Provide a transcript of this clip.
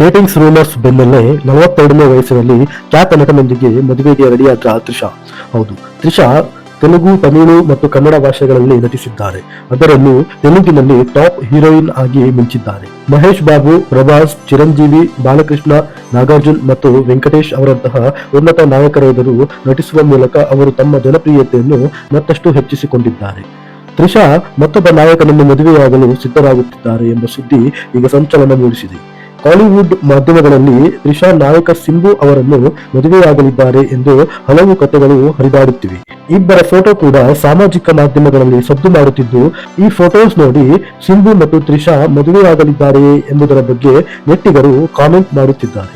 ಡೇಟಿಂಗ್ಸ್ rumours ಬೆನ್ನಲ್ಲೇ ನಲವತ್ತೆರಡನೇ ವಯಸ್ಸಿನಲ್ಲಿ ಖ್ಯಾತ ನಟನೊಂದಿಗೆ ಮದುವೆಗೆ ರೆಡಿಯಾದ ತ್ರಿಷಾ. ಹೌದು, ತ್ರಿಷಾ ತೆಲುಗು, ತಮಿಳು ಮತ್ತು ಕನ್ನಡ ಭಾಷೆಗಳಲ್ಲಿ ನಟಿಸಿದ್ದಾರೆ. ಅದರಲ್ಲೂ ತೆಲುಗಿನಲ್ಲಿ ಟಾಪ್ ಹೀರೋಯಿನ್ ಆಗಿ ಮಿಂಚಿದ್ದಾರೆ. ಮಹೇಶ್ ಬಾಬು, ಪ್ರಭಾಸ್, ಚಿರಂಜೀವಿ, ಬಾಲಕೃಷ್ಣ, ನಾಗಾರ್ಜುನ್ ಮತ್ತು ವೆಂಕಟೇಶ್ ಅವರಂತಹ ಉನ್ನತ ನಾಯಕರೆದುರು ನಟಿಸುವ ಮೂಲಕ ಅವರು ತಮ್ಮ ಜನಪ್ರಿಯತೆಯನ್ನು ಮತ್ತಷ್ಟು ಹೆಚ್ಚಿಸಿಕೊಂಡಿದ್ದಾರೆ. ತ್ರಿಷಾ ಮತ್ತೊಬ್ಬ ನಾಯಕನನ್ನು ಮದುವೆಯಾಗಲು ಸಿದ್ಧರಾಗುತ್ತಿದ್ದಾರೆ ಎಂಬ ಸುದ್ದಿ ಈಗ ಸಂಚಲನ ಮೂಡಿಸಿದೆ ಕಾಲಿವುಡ್ ಮಾಧ್ಯಮಗಳಲ್ಲಿ ತ್ರಿಷಾ ನಾಯಕ ಸಿಂಧು ಅವರನ್ನು ಮದುವೆಯಾಗಲಿದ್ದಾರೆ ಎಂದು ಹಲವು ಕಥೆಗಳು ಹರಿದಾಡುತ್ತಿವೆ. ಇಬ್ಬರ ಫೋಟೋ ಕೂಡ ಸಾಮಾಜಿಕ ಮಾಧ್ಯಮಗಳಲ್ಲಿ ಸದ್ದು ಮಾಡುತ್ತಿದ್ದು, ಈ ಫೋಟೋಸ್ ನೋಡಿ ಸಿಂಧು ಮತ್ತು ತ್ರಿಷಾ ಮದುವೆಯಾಗಲಿದ್ದಾರೆಯೇ ಎಂಬುದರ ಬಗ್ಗೆ ನೆಟ್ಟಿಗರು ಕಾಮೆಂಟ್ ಮಾಡುತ್ತಿದ್ದಾರೆ.